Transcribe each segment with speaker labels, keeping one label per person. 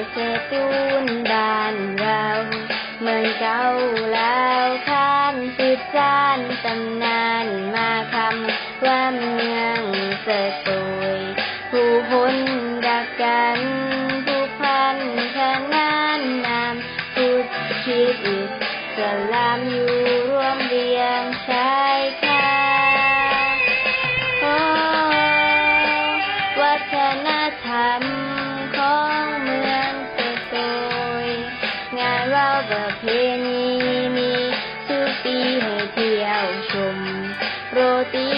Speaker 1: เมื่อสตูนบ้านเราเมืองเก่าแล้วข้านสืบจานตำนานมาคำว่าเมืองสตูยผู้คนรักกันผู้พันขนานนามพุทธคิดสลาม งานว่าประเพณีมีทุกปีให้เที่ยวชม โรตี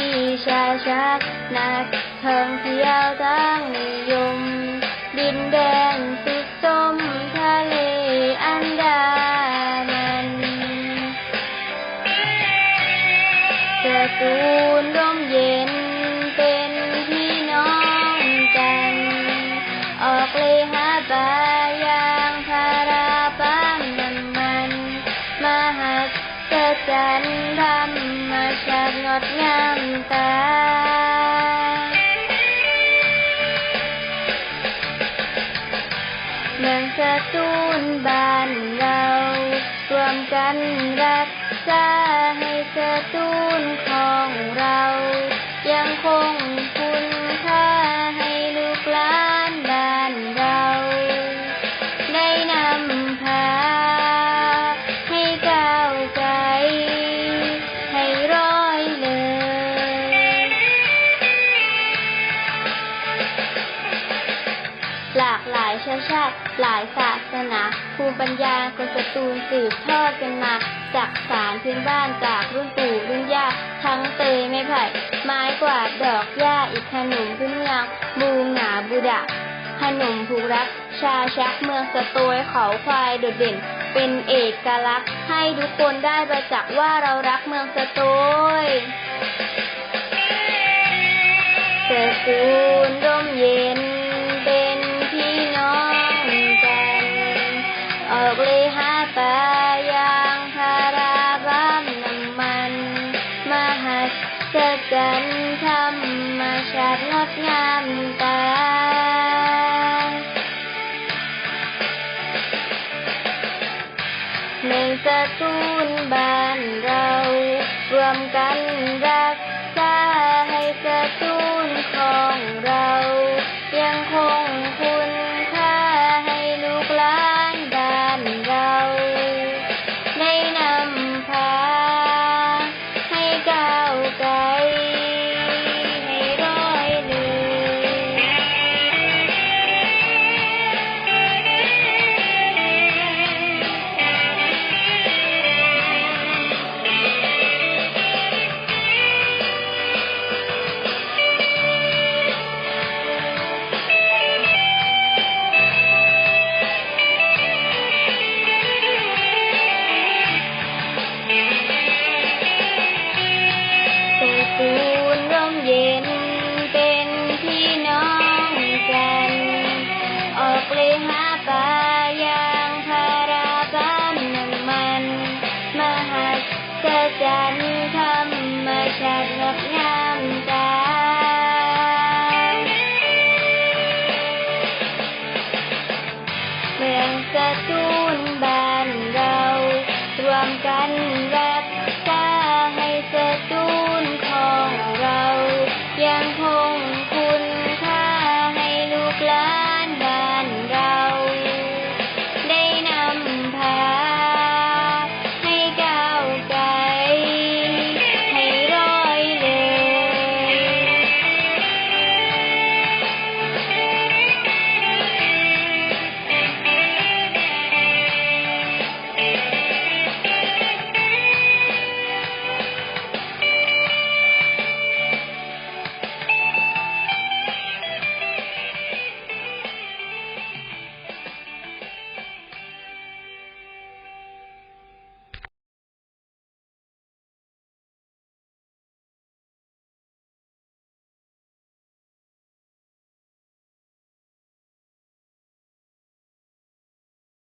Speaker 1: ชาชักนักท่องเที่ยวทั้งนิยม ดินแดนสุดสมทะเลอันดามันสตูนร่มเย็นเป็นพี่น้องกัน ออกเลยหาปลายา ฉันธรรมชาติงดงามตา เมืองสตูนบ้านเรารวมกันรักษาให้สตูนของเรา ยังคง ชาติ หลายศาสนา ภูมิปัญญาคนสตูลสืบทอดกันมา จากสารพื้นบ้านจากรุ่นปู่รุ่นย่าทั้งเตยไม้ไผ่ไม้กวาดดอกหญ้าอีกขนมพื้นเมืองบูงหงาบูดะขนมผูรัก ชาชักเมืองสโตยเขาควายโดดเด่น เป็นเอกลักษณ์ให้ทุกคนได้ประจักษ์ว่าเรารักเมืองสโตยสกูลร่มเย็น มชาติงดงามตาเเ